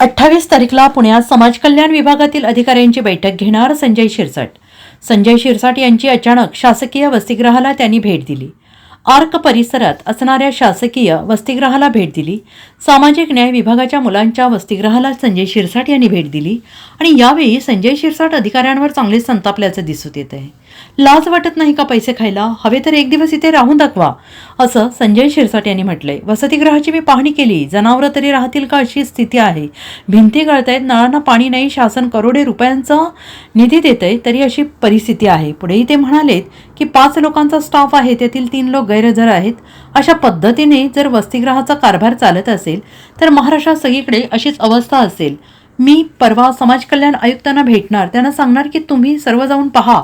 अठ्ठावीस तारीखला पुण्यात समाज कल्याण विभागातील अधिकाऱ्यांची बैठक घेणार संजय शिरसाट. संजय शिरसाट यांची अचानक शासकीय वसतिगृहाला त्यांनी भेट दिली. आर्क परिसरात असणाऱ्या शासकीय वसतिगृहाला भेट दिली. सामाजिक न्याय विभागाच्या मुलांच्या वसतिगृहाला संजय शिरसाट यांनी भेट दिली आणि यावेळी संजय शिरसाट अधिकाऱ्यांवर चांगले संतापल्याचं दिसून येत आहे. लाज वाटत नाही का पैसे खायला? हवे तर एक दिवस इथे राहून दाखवा. असं संजय शिरसाट यांनी म्हटलंय. वसतिगृहाची मी पाहणी केली. जनावरं तरी राहतील का अशी स्थिती आहे? भिंती गळतायत नळांना पाणी नाही शासन करोडे रुपयांचा निधी देतंय तरी अशी परिस्थिती आहे. पुढेही ते म्हणालेत की पाच लोकांचा स्टाफ आहे त्यातील तीन लोक गैरहजर आहेत. अशा पद्धतीने जर वसतिगृहाचा कारभार चालत असेल तर महाराष्ट्रात सगळीकडे अशीच अवस्था असेल. मी परवा समाज कल्याण आयुक्तांना भेटणार. त्यांना सांगणार की तुम्ही सर्व जाऊन पहा.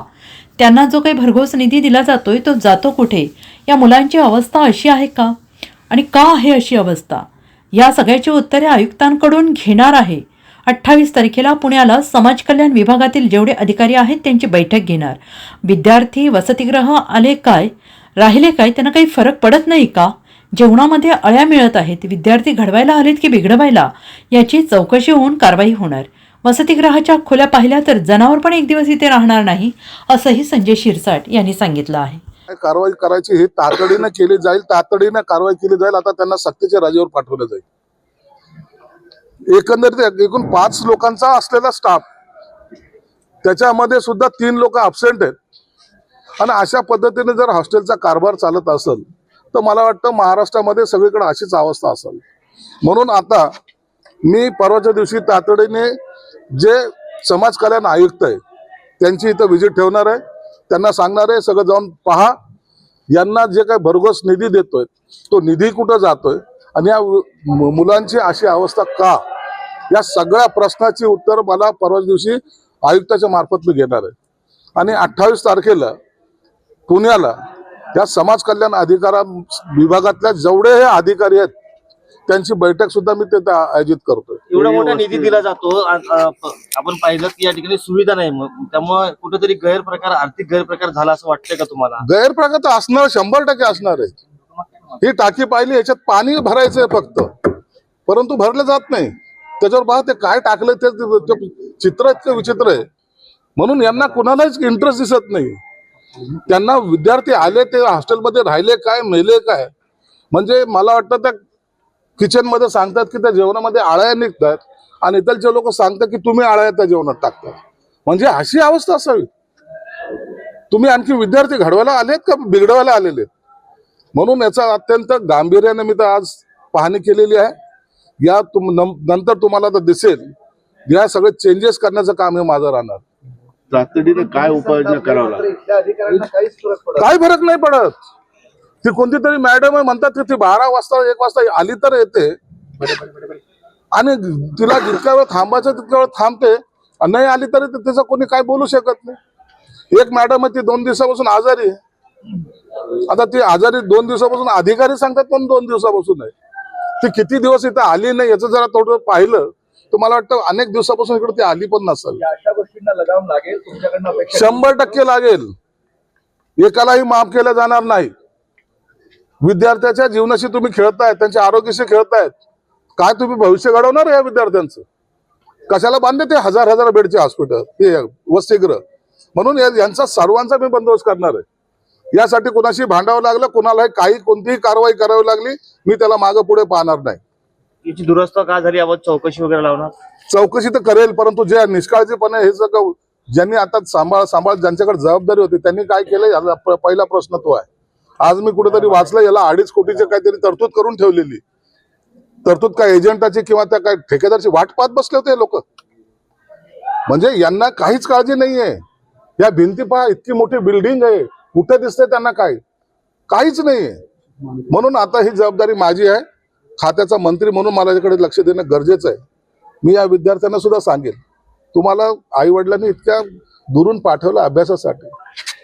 त्यांना जो काही भरघोस निधी दिला जातोय तो जातो कुठे? या मुलांची अवस्था अशी आहे का? आणि का आहे अशी अवस्था? या सगळ्याची उत्तरे आयुक्तांकडून घेणार आहे. अठ्ठावीस तारखेला पुण्याला समाज कल्याण विभागातील जेवढे अधिकारी आहेत त्यांची बैठक घेणार. विद्यार्थी वसतिगृह आले काय? राहिले काय? त्यांना काही फरक पडत नाही का? जेवणामध्ये अळ्या मिळत आहेत. विद्यार्थी घडवायला आलेत की बिघडवायला? याची चौकशी होऊन कारवाई होणार. वसतिगृहाच्या खोल्या पाहिल्या तर जनावर पण एक दिवस इथे राहणार नाही असंही संजय शिरसाट यांनी सांगितलं आहे. कारवाई करायची ही तातडीनं केली जाईल तातडीनं कारवाई केली जाईल आता त्यांना सक्तीच्या राजेवर पाठवलं जाईल. एकंदरीत एकूण पाच लोकांचा असलेला स्टाफ त्याच्यामध्ये सुद्धा तीन लोक अब्सेंट आहेत. आणि अशा पद्धतीने जर हॉस्टेलचा कारभार चालत असेल तर मला वाटतं महाराष्ट्रामध्ये सगळीकडे अशीच अवस्था असेल. म्हणून आता मी परवाच्या दिवशी तातडीने जे समाज कल्याण आयुक्त आहे त्यांची इथं व्हिजिट ठेवणार आहे. त्यांना सांगणार आहे सगळं जाऊन पहा. यांना जे काही भरघोस निधी देतोय तो निधी कुठं जातोय आणि या मुलांची अशी अवस्था का? या सगळ्या प्रश्नाची उत्तर मला परवा दिवशी आयुक्ताच्या मार्फत मी घेणार आहे. आणि अठ्ठावीस तारखेला पुण्याला या समाज कल्याण अधिकारा विभागातल्या जेवढे हे अधिकारी आहेत त्यांची बैठक सुद्धा मी तिथे आयोजित करतोय. एवढा मोठा निधी दिला जातो. आ- आ- प- आपण पाहिलं की या ठिकाणी सुविधा नाही. मग त्यामुळे कुठेतरी गैरप्रकार आर्थिक गैरप्रकार झाला असं वाटतंय का तुम्हाला? गैरप्रकार तर असणार शंभर टक्के असणार आहे. ही टाकी पाहिली याच्यात पाणी भरायचंय फक्त. परंतु भरलं जात नाही. त्याच्यावर पहा ते काय टाकलं ते ते चित्र इतकं विचित्र आहे. म्हणून यांना कुणालाच इंटरेस्ट दिसत नाही. त्यांना विद्यार्थी आले ते हॉस्टेलमध्ये राहिले काय मेले काय? म्हणजे मला वाटतं त्या किचनमध्ये सांगतात की त्या जेवणामध्ये आळ्या निघतात आणि इथलचे लोक सांगतात की तुम्ही आळ्या त्या जेवणात टाकतात. म्हणजे अशी अवस्था असावी. तुम्ही आणखी विद्यार्थी घडवायला आलेत का बिघडवायला आलेले आहेत? म्हणून याचा अत्यंत गांभीर्याने मी तर आज पाहणी केलेली आहे. या तुम नं- नंतर तुम्हाला तर दिसेल या सगळे चेंजेस करण्याचं काम हे माझं राहणार. तातडीने काय उपाययोजना करावं लागेल? काय फरक नाही पडत. ती कोणती तरी मॅडम आहे म्हणतात की ती बारा वाजता एक वाजता आली तर येते. आणि तिला जितक्या वेळ थांबायचं तितक्या वेळ थांबते. आणि नाही आली तरी तिचं कोणी काय बोलू शकत नाही. एक मॅडम आहे ती दोन दिवसापासून आजारी आहे. आता ती आजारी दोन दिवसापासून अधिकारी सांगतात पण दोन दिवसापासून आहे ती किती दिवस इथं आली नाही याचं जरा थोडं पाहिलं तर मला वाटतं अनेक दिवसापासून इकडे ती आली पण नसेल. शंभर टक्के लागेल. एकालाही माफ केलं जाणार नाही. विद्यार्थ्याच्या जीवनाशी तुम्ही खेळताय त्यांच्या आरोग्याशी खेळतायत काय तुम्ही भविष्य घडवणार या विद्यार्थ्यांचं? कशाला बांधले ते हजार हजार बेडचे हॉस्पिटल हे वसतिगृह? म्हणून या- यांचा सर्वांचा मी बंदोबस्त करणार आहे. यासाठी कोणाशी भांडावं लागलं कोणालाही काही कोणतीही कारवाई करावी लागली मी त्याला मागं पुढे पाहणार नाही. याची दुरस्ता का झाली? याबाबत चौकशी वगैरे लावणार? चौकशी तर करेल परंतु जे निष्काळजीपणे हे सगळं ज्यांनी आता सांभाळ सांभाळ ज्यांच्याकडे जबाबदारी होती त्यांनी काय केलं? पहिला प्रश्न तो आहे. आज मी कुठेतरी वाचलं याला अडीच कोटीचे काहीतरी तरतूद करून ठेवलेली. तरतूद काय एजंटाची किंवा त्या काय ठेकेदारची वाट पाहत बसले होते लोक. म्हणजे यांना काहीच काळजी नाहीये. या भिंती पहा इतकी मोठी बिल्डिंग आहे. कुठे दिसते त्यांना काय? काहीच नाहीये. म्हणून आता ही जबाबदारी माझी आहे. खात्याचा मंत्री म्हणून मला याकडे लक्ष देणं गरजेचं आहे. मी या विद्यार्थ्यांना सुद्धा सांगेन तुम्हाला आई वडिलांनी इतक्या दुरून पाठवलं अभ्यासासाठी.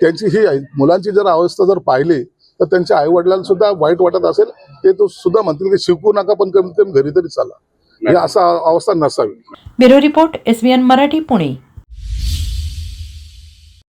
त्यांची ही मुलांची जर अवस्था जर पाहिली तर त्यांच्या आई वडिलांना सुद्धा वाईट वाटत असेल ते तो सुद्धा म्हणतील की शिकू नका पण कमीत कमी घरी तरी चाला. असा अवस्था नसावी. Bureau report S Marathi Pune.